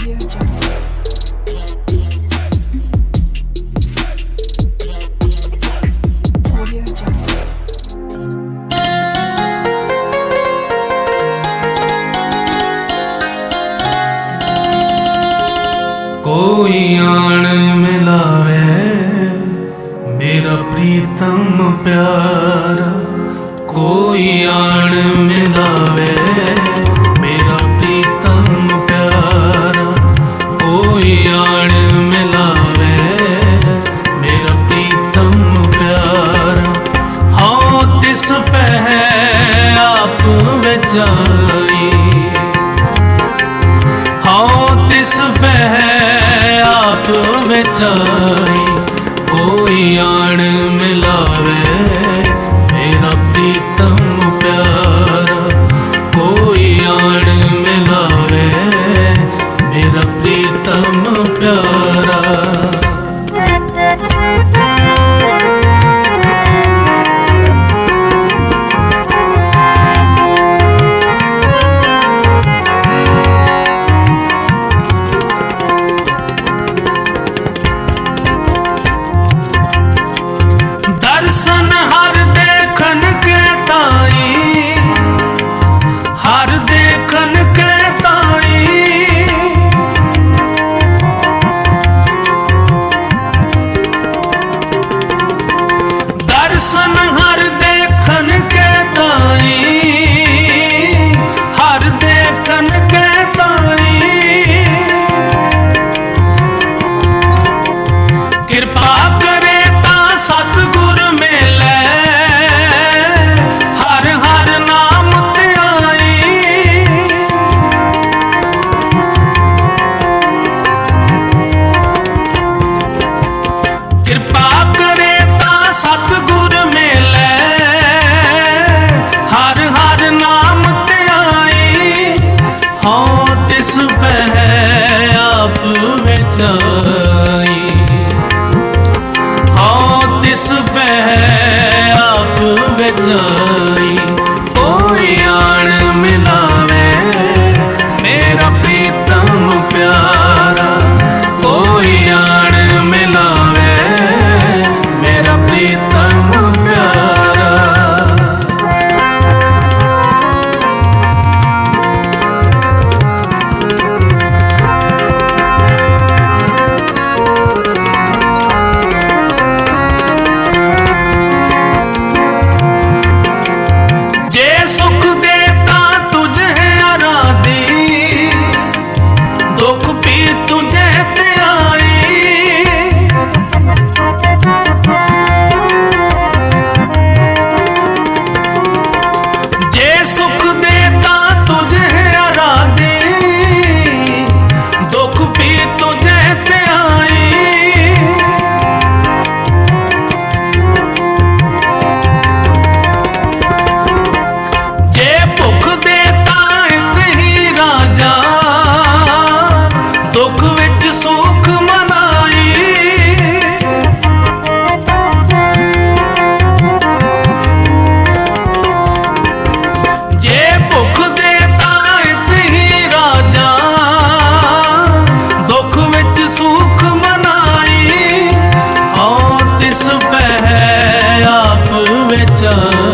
Audio ਕੋਈ ਆਣ ਮਿਲਾਵੇ ਮੇਰਾ ਪ੍ਰੀਤਮ ਪਿਆਰਾ ਕੋਈ ਆਣ ਮਿਲਾਵੇ ਆਣ ਮਿਲਾਵੇ ਮੇਰਾ ਪ੍ਰੀਤਮ ਪਿਆਰਾ ਹਉ ਤਿਸ ਪਹਿ ਆਪ ਵਿਚਾਈ ਹਉ ਤਿਸ ਪਹਿ ਆਪ ਵਿਚਾਈ ਕੋਈ ਆਣ No. जा